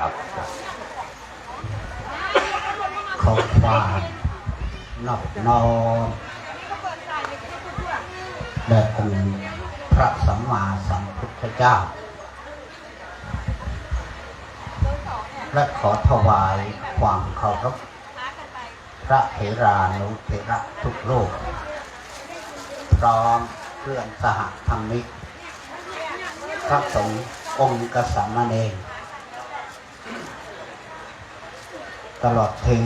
ครับขอความนอบน้อมแด่องค์พระสัมมาสัมพุทธเจ้า และขอถวายความเคารพพระเถรานุเถระทุกโลก พร้อมเพื่อนสหธรรมิกพระสงฆ์องค์กษัมเณร ตลอดถึง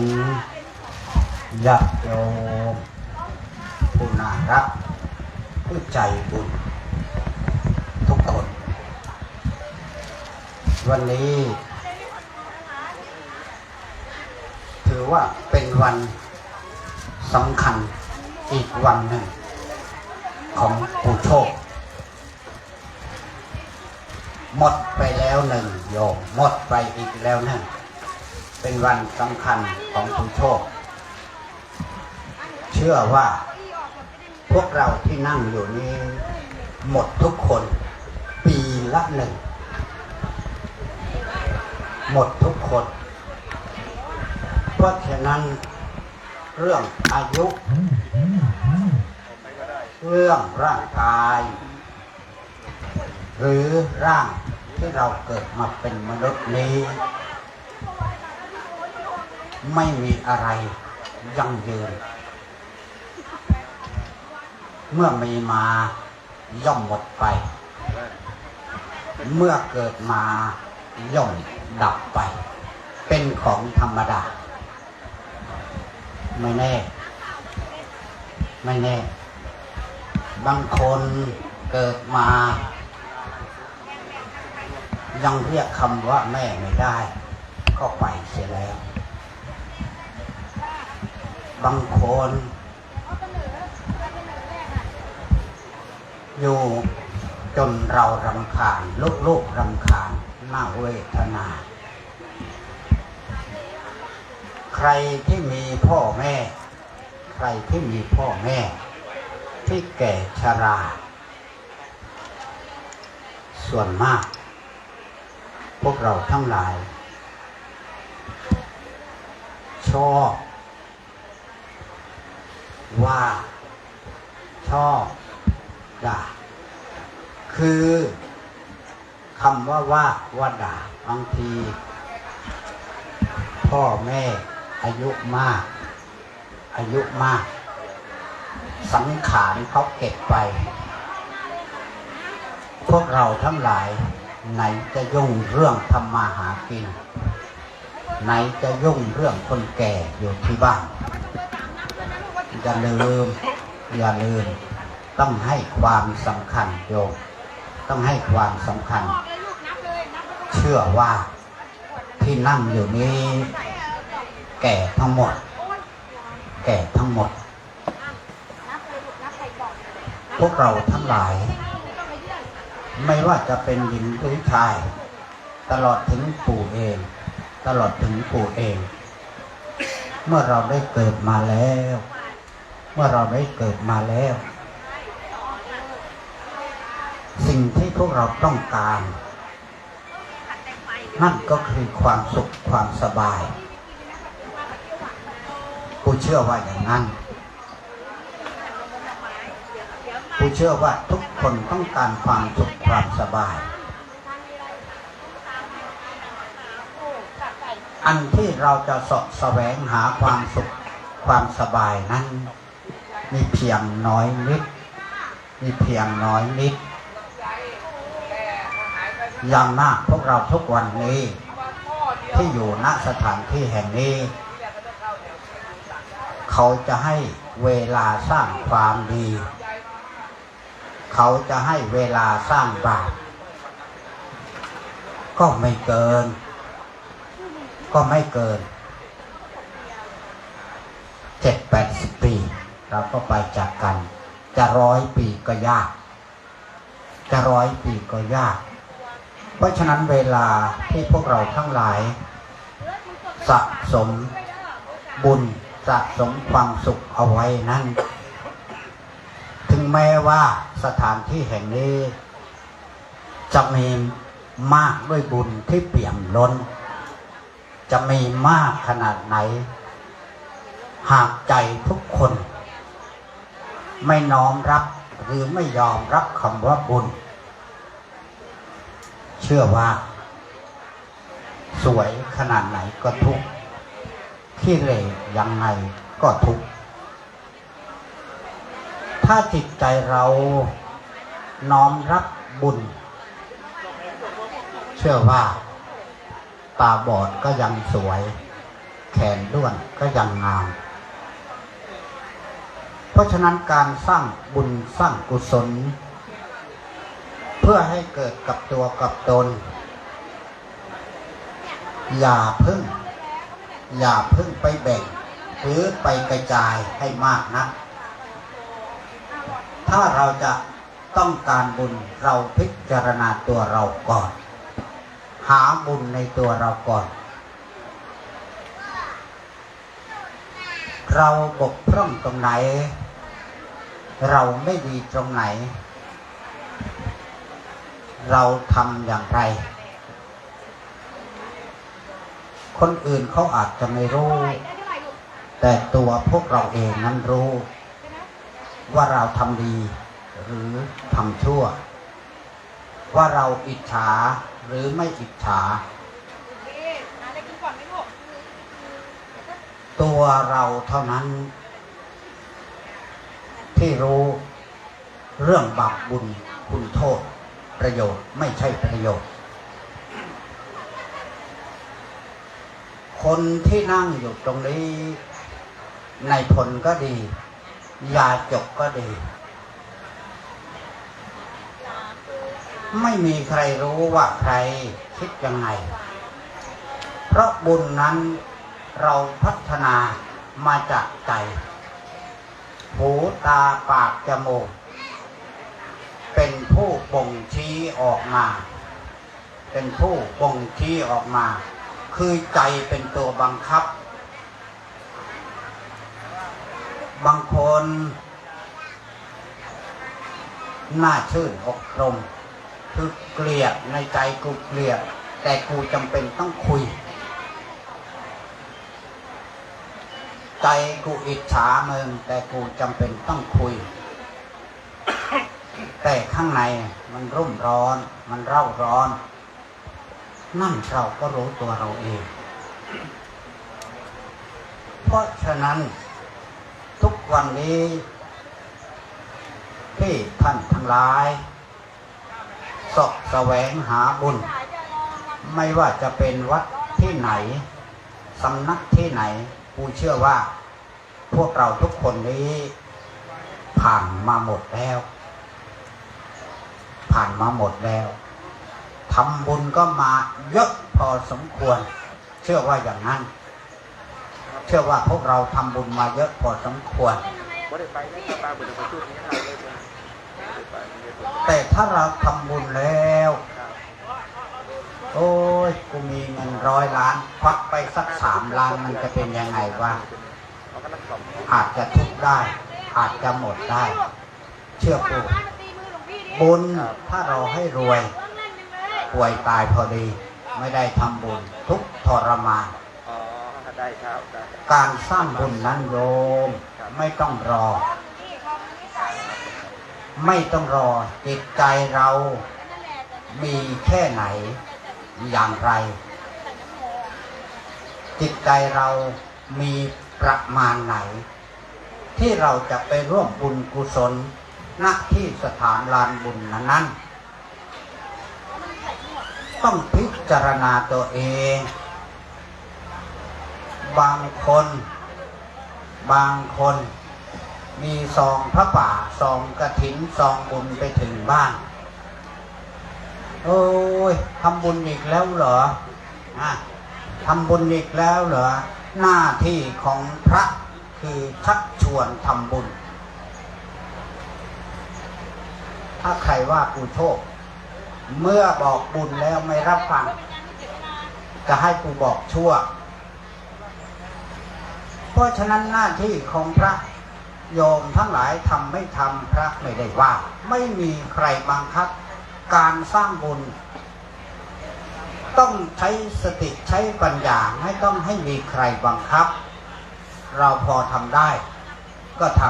ญาติโยมผู้น่ารักผู้ใจบุญทุกคน วันนี้ ถือว่าเป็นวันสำคัญอีกวันหนึ่ง ของผู้โชค หมดไปแล้วหนึ่งโยมหมดไปอีกแล้วหนึ่ง เป็นวันสำคัญของผู้โชค เชื่อว่า พวกเราที่นั่งอยู่นี้ หมดทุกคน ปีละหนึ่ง หมดทุกคน เพราะฉะนั้นเรื่องอายุ เรื่องร่างกาย หรือร่างที่เราเกิดมาเป็นมนุษย์นี้ ไม่มีอะไรยั่งยืน เมื่อมีมาย่อมหมดไป เมื่อเกิดมาย่อมดับไป เป็นของธรรมดา ไม่แน่ ไม่แน่ บางคนเกิดมา ยังเรียกคำว่าแม่ไม่ได้ ก็ไปเสียแล้ว บางคน อยู่จนเรารำคาญลูกลูกๆรำคาญหน้าเวทนา ใครที่มีพ่อแม่ ใครที่มีพ่อแม่ ที่แก่ชรา ส่วนมาก พวกเราทั้งหลาย ชอบ ว่า ชอบด่า คือคำว่าว่าว่าด่าบางที พ่อแม่อายุมาก อายุมาก สังขารเขาเก็บไป พวกเราทั้งหลาย ไหนจะยุ่งเรื่องทำมาหากิน ไหนจะยุ่งเรื่องคนแก่อยู่ที่บ้าน อย่าลืม อย่าลืม ต้องให้ความสำคัญโยมต้องให้ความสำคัญ เชื่อว่าที่นั่งอยู่นี้ แก่ทั้งหมด แก่ทั้งหมด พวกเราทั้งหลาย ไม่ว่าจะเป็นหญิงหรือชาย ตลอดถึงปู่เอง ตลอดถึงปู่เอง เมื่อเราได้เกิดมาแล้ว เมื่อเราได้เกิดมาแล้ว สิ่งที่พวกเราต้องการ นั่นก็คือความสุขความสบายผู้เชื่อว่าอย่างนั้นผู้เชื่อว่าทุกคนต้องการความสุขความสบาย อันที่เราจะสาะแสวงหาความสุขความสบายนั้น มีเพียงน้อยนิด มีเพียงน้อยนิด อย่างมากพวกเราทุกวันนี้ ที่อยู่ณสถานที่แห่งนี้ เขาจะให้เวลาสร้างความดี เขาจะให้เวลาสร้างบาปก็ไม่เกิน ก็ไม่เกินเจ็ดแปดสิบ เราก็ไปจากกัน จะร้อยปีก็ยาก จะร้อยปีก็ยาก เพราะฉะนั้นเวลาที่พวกเราทั้งหลาย สะสมบุญสะสมความสุขเอาไว้นั้น ถึงแม้ว่าสถานที่แห่งนี้ จะมีมากด้วยบุญที่เปี่ยมล้น จะมีมากขนาดไหน หากใจทุกคน ไม่น้อมรับหรือไม่ยอมรับคำว่าบุญ เชื่อว่า สวยขนาดไหนก็ทุกข์ขี้เหร่ยังไงก็ทุกข์ถ้าจิตใจเราน้อมรับบุญ เชื่อว่า ตาบอดก็ยังสวย แขนด้วนก็ยังงาม ราะฉะนั้นการสร้างบุญสร้างกุศล เพื่อให้เกิดกับตัวกับตน อย่าพึ่ง อย่าพึ่งไปแบ่ง หรือไปกระจายให้มากนะถ้าเราจะต้องการบุญเราพิจารณาตัวเราก่อน หาบุญในตัวเราก่อน เราบกพร่องตรงไหน เราไม่ดีตรงไหน เราทำอย่างไร คนอื่นเขาอาจจะไม่รู้ แต่ตัวพวกเราเองนั้นรู้ ว่าเราทำดีหรือทำชั่ว ว่าเราอิจฉาหรือไม่อิจฉา ตัวเราเท่านั้น ที่รู้เรื่องบาปบุญคุณโทษ ประโยชน์ไม่ใช่ประโยชน์ คนที่นั่งอยู่ตรงนี้ในผลก็ดี ยาจกก็ดี ไม่มีใครรู้ว่าใครคิดยังไง เพราะบุญนั้นเราพัฒนามาจากใจ หูตาปากจมูก เป็นผู้บ่งชี้ออกมา เป็นผู้บ่งชี้ออกมา คือใจเป็นตัวบังคับ บางคนน่าชื่นอกรมคือเกลียดในใจกูเกลียด แต่กูจำเป็นต้องคุย ใจกูอิจฉามึงแต่กูจำเป็นต้องคุย แต่ข้างในมันรุ่มร้อน มันเร่าร้อน นั่นเราก็รู้ตัวเราเอง เพราะฉะนั้น ทุกวันนี้ที่ท่านทั้งหลายสอบแสวงหาบุญ ไม่ว่าจะเป็นวัดที่ไหน สำนักที่ไหน กูเชื่อว่า พวกเราทุกคนนี้ ผ่านมาหมดแล้ว ผ่านมาหมดแล้วทำบุญก็มาเยอะพอสมควร เชื่อว่าอย่างนั้น เชื่อว่าพวกเราทำบุญมาเยอะพอสมควร แต่ถ้าเราทำบุญแล้ว โอ้ยกูมีเงินร้อยล้านควักไปสักสามล้านมันจะเป็นยังไงวะเอากำลังกล่อมอาจจะทุกข์ได้ อาจจะหมดได้ เชื่อกูบุญถ้าเราให้รวย ป่วยตายพอดี ไม่ได้ทำบุญ ทุกข์ทรมานอ๋อได้ครับได้การสร้างบุญนั้นโยม ไม่ต้องรอ ไม่ต้องรอจิตใจเรามีแค่ไหน อย่างไร จิตใจเรามีประมาณไหน ที่เราจะไปร่วมบุญกุศลณที่สถานลานบุญนั้น ต้องพิจารณาตัวเอง บางคน บางคนมีซองพระป่าซองกระถินซองบุญไปถึงบ้าน โอ้ยทำบุญอีกแล้วเหรออะทำบุญอีกแล้วเหรอ หน้าที่ของพระคือชักชวนทำบุญ ถ้าใครว่ากูโชค เมื่อบอกบุญแล้วไม่รับฟัง จะให้กูบอกชั่ว เพราะฉะนั้นหน้าที่ของพระโยมทั้งหลายทำไม่ทำพระไม่ได้ว่า ไม่มีใครบังคับ การสร้างบุญ ต้องใช้สติใช้ปัญญาไม่ต้องให้มีใครบังคับ เราพอทำได้ก็ท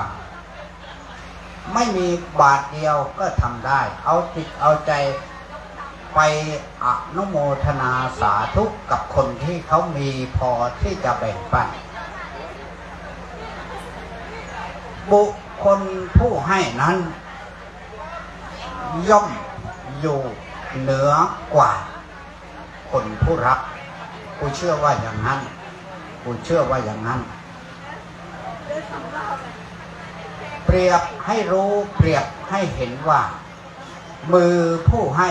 ำไม่มีบาทเดียวก็ทำได้ เอาจิตเอาใจไปอนุโมทนาสาธุกับคนที่เขามีพอที่จะแบ่งปัน บุคคลผู้ให้นั้นย่อม อยู่เหนือกว่า คนผู้รับ กูเชื่อว่าอย่างนั้น กูเชื่อว่าอย่างนั้น เปรียบให้รู้เปรียบให้เห็นว่า มือผู้ให้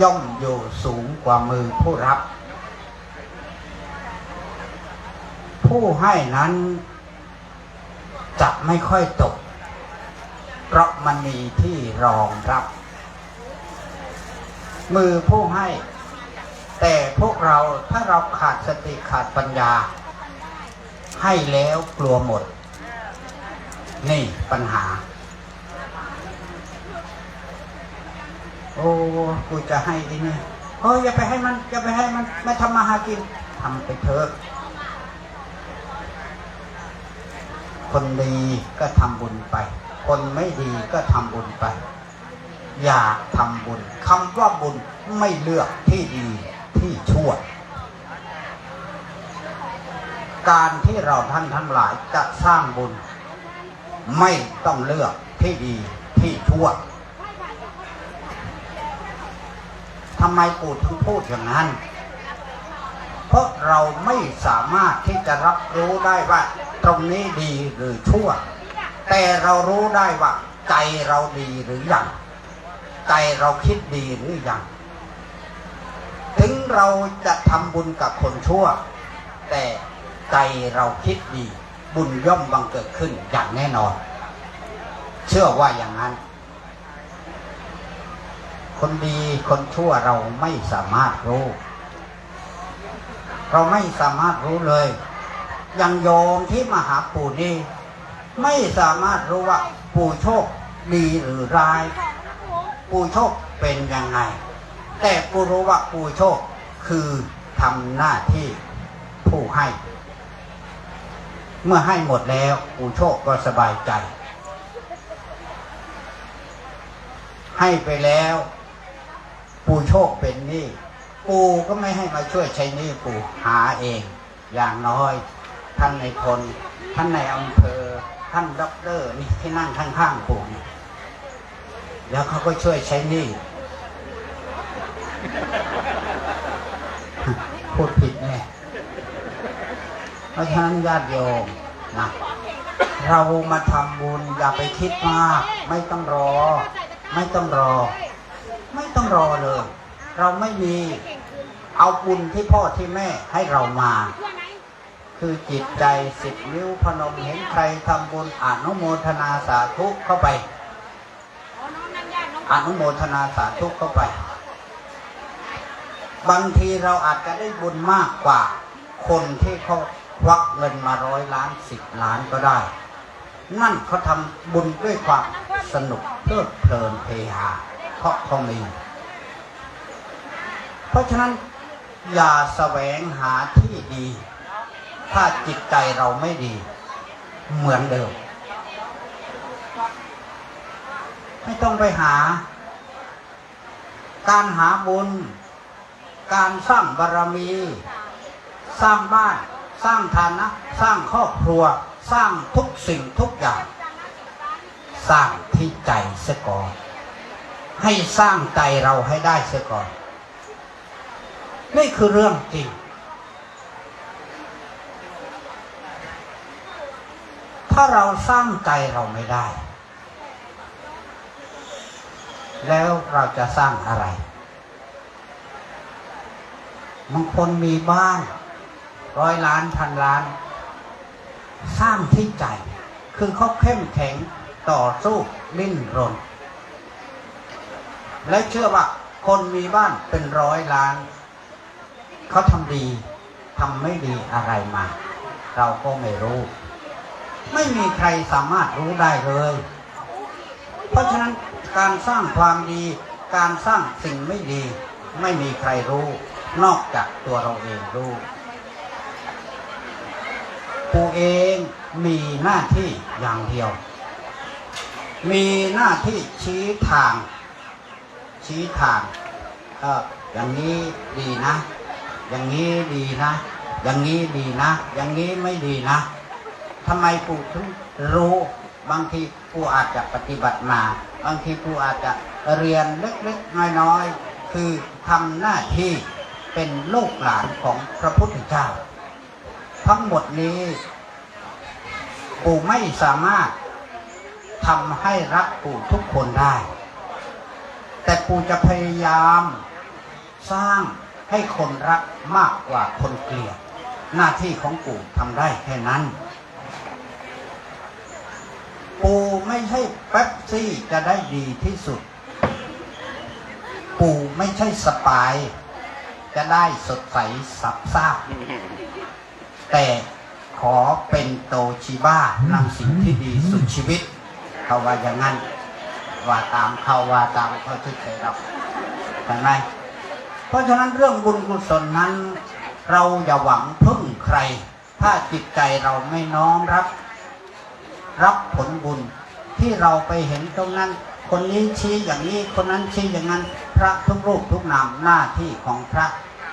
ย่อมอยู่สูงกว่ามือผู้รับ ผู้ให้นั้นจะไม่ค่อยตก เพราะมันมีที่รองรับ มือผู้ให้ แต่พวกเราถ้าเราขาดสติขาดปัญญา ให้แล้วกลัวหมด นี่ปัญหา โอ้กูจะให้ไอ้นี่เฮ้ยอย่าไปให้มันอย่าไปให้มันไม่ทำมาหากินทำไปเถอะคนดีก็ทำบุญไป คนไม่ดีก็ทำบุญไป อยากทำบุญคำว่าบุญไม่เลือกที่ดีที่ชั่ว การที่เราท่านทั้งหลายจะสร้างบุญ ไม่ต้องเลือกที่ดีที่ชั่วทำไมปู่ถึงพูดอย่างนั้น เพราะเราไม่สามารถที่จะรับรู้ได้ว่า ตรงนี้ดีหรือชั่ว แต่เรารู้ได้ว่า ใจเราดีหรือยัง ใจเราคิดดีหรือยัง ถึงเราจะทำบุญกับคนชั่ว แต่ใจเราคิดดี บุญย่อมบังเกิดขึ้นอย่างแน่นอน เชื่อว่าอย่างนั้น คนดีคนชั่วเราไม่สามารถรู้ เราไม่สามารถรู้เลยอย่างโยมที่มาหาปู่นี่ไม่สามารถรู้ว่าปู่โชคดีหรือร้าย ปู่โชคเป็นยังไง แต่ปู่รู้ว่าปู่โชคคือทำหน้าที่ผู้ให้ เมื่อให้หมดแล้วปู่โชคก็สบายใจ ให้ไปแล้วปู่โชคเป็นหนี้ปู่ก็ไม่ให้มาช่วยใช้หนี้ปู่หาเอง อย่างน้อย ท่านในพลท่านในอำเภอ ท่านด็อกเตอร์นี่ที่นั่งข้างๆปู่นี่ แล้วเขาก็ช่วยใช้หนี้พูดผิดแน่เพราะฉะนั้นญาติโยมนะเรามาทำบุญอย่าไปคิดมาก ไม่ต้องรอ ไม่ต้องรอ ไม่ต้องรอเลย เราไม่มีเอาบุญที่พ่อที่แม่ให้เรามา คือจิตใจสิบนิ้วพนมเห็นใครทำบุญอนุโมทนาสาธุเข้าไป อนุโมทนาสาธุเข้าไป บางทีเราอาจจะได้บุญมากกว่า คนที่เขาควักเงินมาร้อยล้านสิบล้านก็ได้ นั่นเขาทำบุญด้วยความสนุกเพลิดเพลินเฮฮาเพราะเขามี เพราะฉะนั้นอย่าแสวงหาที่ดี ถ้าจิตใจเราไม่ดี เหมือนเดิม ไม่ต้องไปหา การหาบุญ การสร้างบารรมี สร้างบ้าน สร้างฐานะ สร้างครอบครัว สร้างทุกสิ่งทุกอย่าง สร้างที่ใจเสียก่อน ให้สร้างใจเราให้ได้เสียก่อน นี่คือเรื่องจริง ถ้าเราสร้างใจเราไม่ได้ แล้วเราจะสร้างอะไรบางคนมีบ้าน ร้อยล้านพันล้าน สร้างที่ใจ คือเขาเข้มแข็งต่อสู้ลิ้นรน และเชื่อว่า คนมีบ้านเป็นร้อยล้าน เขาทำดีทำไม่ดีอะไรมา เราก็ไม่รู้ ไม่มีใครสามารถรู้ได้เลย เพราะฉะนั้นการสร้างความดี การสร้างสิ่งไม่ดี ไม่มีใครรู้ นอกจากตัวเราเองรู้ปู่เองมีหน้าที่อย่างเดียว มีหน้าที่ชี้ทาง ชี้ทางเอออย่างนี้ดีนะ อย่างนี้ดีนะ อย่างนี้ดีนะ อย่างนี้ไม่ดีนะทำไมปู่ถึงรู้ บางทีปู่อาจจะปฏิบัติมา บางทีปู่อาจจะเรียนเล็กๆน้อยๆ คือทำหน้าที่เป็นลูกหลานของพระพุทธเจ้า ทั้งหมดนี้ปู่ไม่สามารถทำให้รักปู่ทุกคนได้ แต่ปู่จะพยายามสร้างให้คนรักมากกว่าคนเกลียด หน้าที่ของปู่ทำได้แค่นั้น ปูไม่ใช่แป๊บซี่จะได้ดีที่สุด ปูไม่ใช่สปาย จะได้สดใสสับซ่าแต่ขอเป็นโตชิบ้านำสิ่งที่ดีสุดชีวิต เขาว่าอย่างนั้น ว่าตามเขาว่าตามเขาที่เคยเราเห็นไหมเพราะฉะนั้นเรื่องบุญกุศลนั้น เราอย่าหวังพึ่งใคร ถ้าจิตใจเราไม่น้อมรับ รับผลบุญที่เราไปเห็นตรงนั้น คนนี้ชี้อย่างนี้คนนั้นชี้อย่างนั้น พระทุกรูปทุกนามหน้าที่ของพระ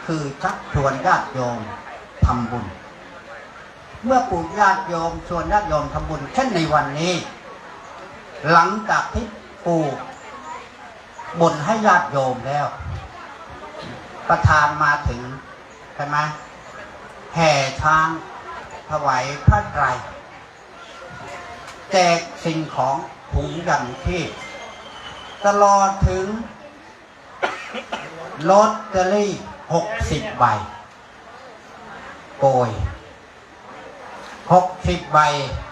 คือชักชวนญาติโยมทำบุญ เมื่อปู่ญาติโยมชวนญาติโยมทำบุญเช่นในวันนี้ หลังจากที่ปู่บ่นให้ญาติโยมแล้ว ประธานมาถึงใช่ไหมแห่ช้างถวายพระไตร แจกสิ่งของถุงอย่างที่ตลอดถึงลอตเตอรี่หกสิบใบโกยหกสิบใบ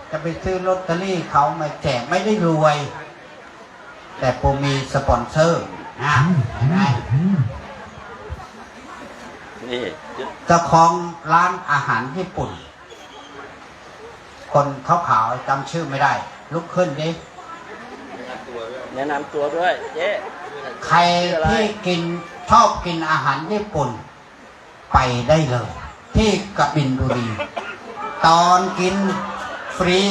จะไปซื้อลอตเตอรี่เขามาแจกไม่ได้รวย แต่ผมมีสปอนเซอร์นะเห็นไหมนี่เจ้าของร้านอาหารญี่ปุ่น คนขาวๆจำชื่อไม่ได้ ลุกขึ้นดิแนะนำตัวด้วยเจ๊ใครที่กินชอบกินอาหารญี่ปุ่น ไปได้เลย ที่กบินบุรี ตอนกินฟรี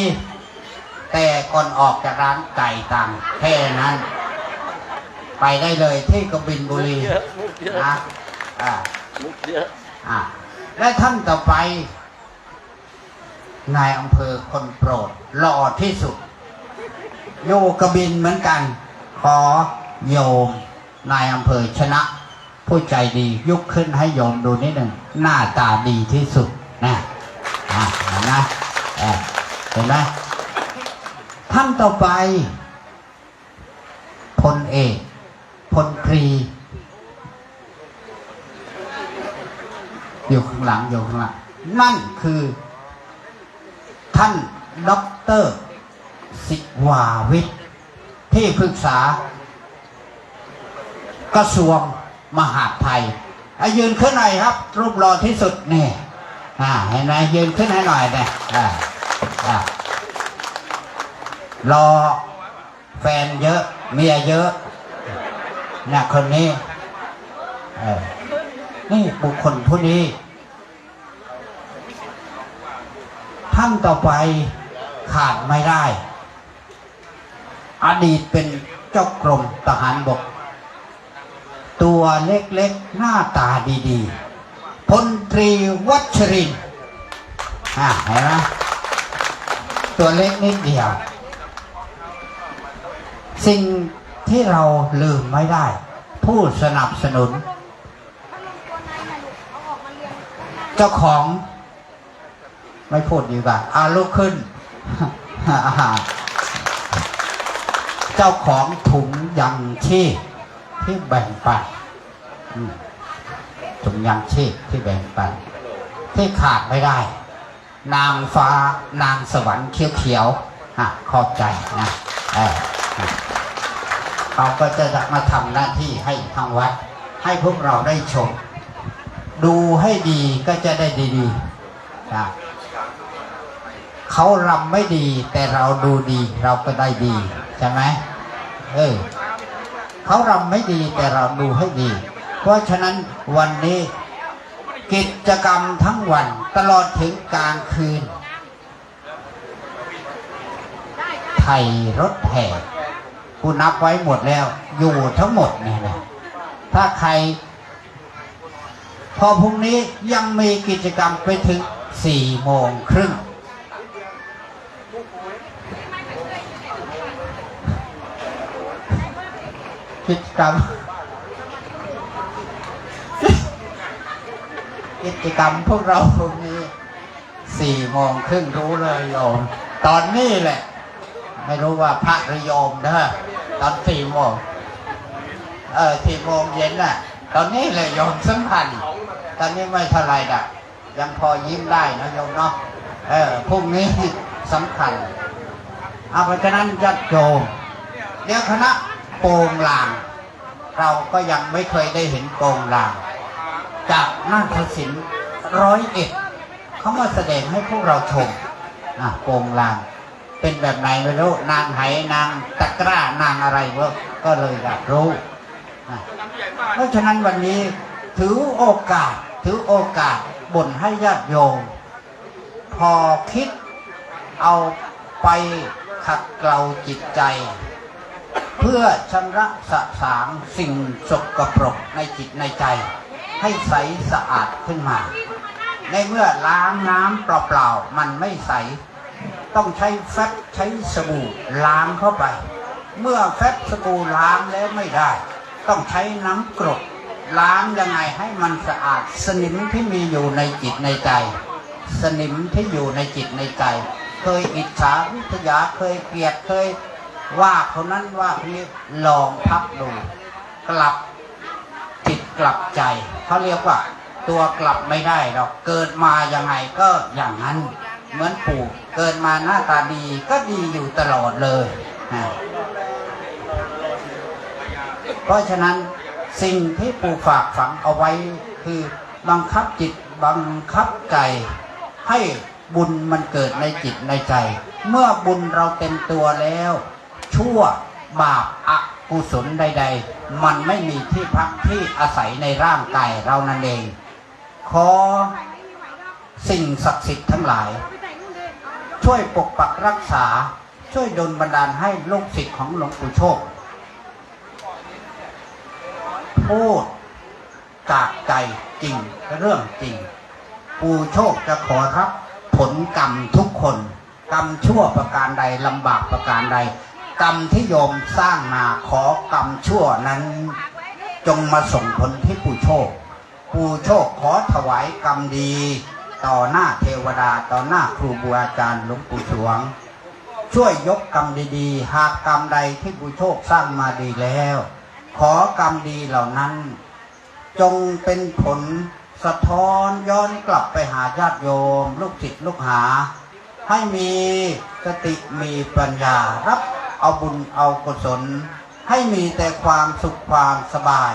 แต่ก่อนออกจากร้านไก่ตังแค่นั้น ไปได้เลยที่กบินบุรีเยอะมุกเยอะนะอ่ามุกเยอะอะและท่านต่อไป นายอำเภอคนโปรดหล่อที่สุด โยกบินเหมือนกัน ขอโยม นายอำเภอชนะ ผู้ใจดียุกขึ้นให้โยมดูนิดหนึ่งหน้าตาดีที่สุดนะอะเห็นไหมเอ่อเห็นไหมท่านต่อไปพลเอกพลตรี อยู่ข้างหลังอยู่ข้างหลังนั่นคือ ท่านด็อกเตอร์สิวาวิทย์ที่ปรึกษา กระทรวงมหาดไทยอะยืนขึ้นหน่อยครับ รูปหล่อที่สุดนี่อ่าเห็นไหมยืนขึ้นให้หน่อยเนี่ยอ่ารอแฟนเยอะ เมียเยอะนี่ยคนนี้นี่บุคคลผู้นี้ ท่านต่อไปขาดไม่ได้ อดีตเป็นเจ้ากรมทหารบก ตัวเล็กๆหน้าตาดีๆพลตรีวัชรินทร์อ่าเห็นไหมตัวเล็กนิดเดียว สิ่งที่เราลืมไม่ได้ ผู้สนับสนุน เจ้าของ ไม่พูดดีกว่าอาลุกขึ้น เจ้าของถุงยังชีพที่แบ่งปันถุงยังชีพที่แบ่งปัน ที่ขาดไม่ได้ นางฟ้านางสวรรค์เขียวๆอะขอใจนะเออเขาก็จะมาทำหน้าที่ให้ทางวัด ให้พวกเราได้ชม ดูให้ดีก็จะได้ดีๆนะ เขารำไม่ดีแต่เราดูดีเราก็ได้ดีใช่ไหมเออเขารำไม่ดีแต่เราดูให้ดี เพราะฉะนั้นวันนี้กิจกรรมทั้งวันตลอดถึงกลางคืนไทยรถแห่กูนับไว้หมดแล้ว อยู่ทั้งหมดเนี่ยนะถ้าใคร พอพรุ่งนี้ยังมีกิจกรรมไปถึงสี่โมงครึ่ง กิจกรรม กิจกรรมพวกเราพรุ่งนี้สี่โมงครึ่งรู้เลยโยม ตอนนี้แหละ ไม่รู้ว่าพระหรือโยมนะตอนสี่โมงเออสี่โมงเย็นน่ะ ตอนนี้เลยโยมสำคัญตอนนี้ไม่เท่าไรดักยังพอยิ้มได้นะโยมเนาะเออพรุ่งนี้สำคัญเอาเพราะฉะนั้นญาติโยมเดี๋ยวคณะ โปงลาง เราก็ยังไม่เคยได้เห็นโปงลาง จากนาฏศิลป์ร้อยเอ็ดเขามาแสดงให้พวกเราชมอะโปงลาง เป็นแบบไหนไม่รู้นางไหนางตะกร้านางอะไรเวะก็เลยอยากรู้อะเพราะฉะนั้นวันนี้ถือโอกาสถือโอกาสบ่นให้ญาติโยม พอคิดเอาไปขัดเกลาจิตใจ เพื่อชำระสะสางสิ่งสกปรกในจิตในใจ ให้ใสสะอาดขึ้นมา ในเมื่อล้างน้ำเปล่าๆมันไม่ใส ต้องใช้แฟบใช้สบู่ล้างเข้าไป เมื่อแฟบสบู่ล้างแล้วไม่ได้ ต้องใช้น้ำกรดล้างยังไงให้มันสะอาด สนิมที่มีอยู่ในจิตในใจ สนิมที่อยู่ในจิตในใจ เคยอิจฉาวิทยาเคยเกลียดเคย ว่าคนนั้นว่าคนนี้ลองพับดู กลับจิตกลับใจเขาเรียกว่า ตัวกลับไม่ได้หรอกเกิดมาอยังไงก็อย่างนั้น เหมือนปู่เกิดมาหน้าตาดีก็ดีอยู่ตลอดเลยนะเพราะฉะนั้นสิ่งที่ปู่ฝากฝังเอาไว้คือบังคับจิตบังคับใจให้บุญมันเกิดในจิตในใจ เมื่อบุญเราเต็มตัวแล้ว ชั่วบาปอกุศลใด ๆ มันไม่มีที่พักที่อาศัยในร่างกายเรานั่นเอง ขอสิ่งศักดิ์สิทธิ์ทั้งหลาย ช่วยปกปักรักษาช่วยดลบันดาลให้ลูกศิษย์ของหลวงปู่โชค พูดจากใจจริงเรื่องจริง ปู่โชคจะขอรับผลกรรมทุกคน กรรมชั่วประการใดลำบากประการใด กรรมที่โยมสร้างมาขอกรรมชั่วนั้น จงมาส่งผลที่ปู่โชคปู่โชคขอถวายกรรมดี ต่อหน้าเทวดาต่อหน้าครูบาอาจารย์หลวงปู่สวง ช่วยยกกรรมดีๆ หากกรรมใดที่ปู่โชคสร้างมาดีแล้ว ขอกรรมดีเหล่านั้น จงเป็นผลสะท้อนย้อนกลับไปหาญาติโยม ลูกศิษย์ลูกหา ให้มีสติมีปัญญารับ เอาบุญเอากุศล ให้มีแต่ความสุขความสบาย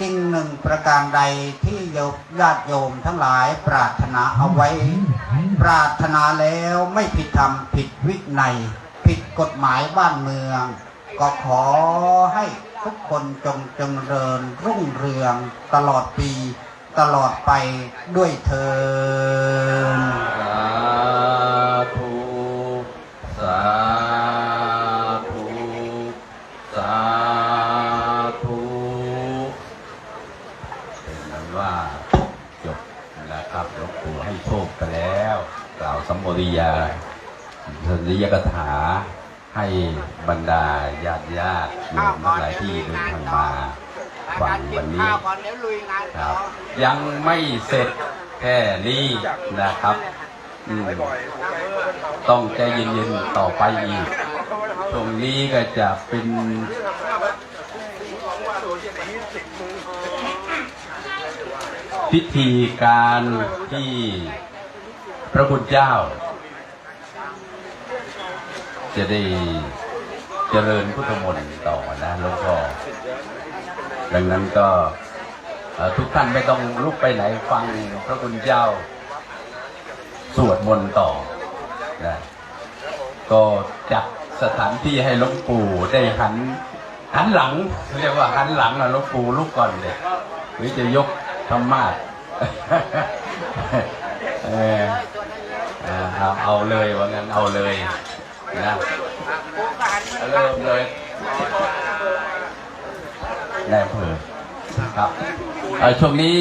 สิ่งหนึ่งประการใดที่โยมญาติโยมทั้งหลายปรารถนาเอาไว้ ปรารถนาแล้วไม่ผิดธรรมผิดวินัยผิดกฎหมายบ้านเมือง ก็ขอให้ทุกคนจงจงเริญรุ่งเรืองตลอดปี ตลอดไปด้วยเธอ ริยาสัญญกถาให้บรรดาญาติญาติโยมทั้งหลายที่เดินทางมาฟังวันนี้ครับยังไม่เสร็จแค่นี้นะครับต้องใจเย็นๆต่อไปอีก ตรงนี้ก็จะเป็นพิธีการที่พระคุณเจ้า จะได้เจริญพุทธมนต์ต่อนะหลวงพ่อดังนั้นก็ทุกท่านไม่ต้องลุกไปไหนฟังพระคุณเจ้า สวดมนต์ต่อนะก็จัดสถานที่ให้หลวงปู่ได้หันหันหลังเรียกว่าหันหลังนะหลวงปู่ลุกก่อนเลยหรือจะยกธรรมาสเออเอาเอาเลยว่างั้นเอาเลย นะเริ่มเลยนายอำเภอครับช่วงนี้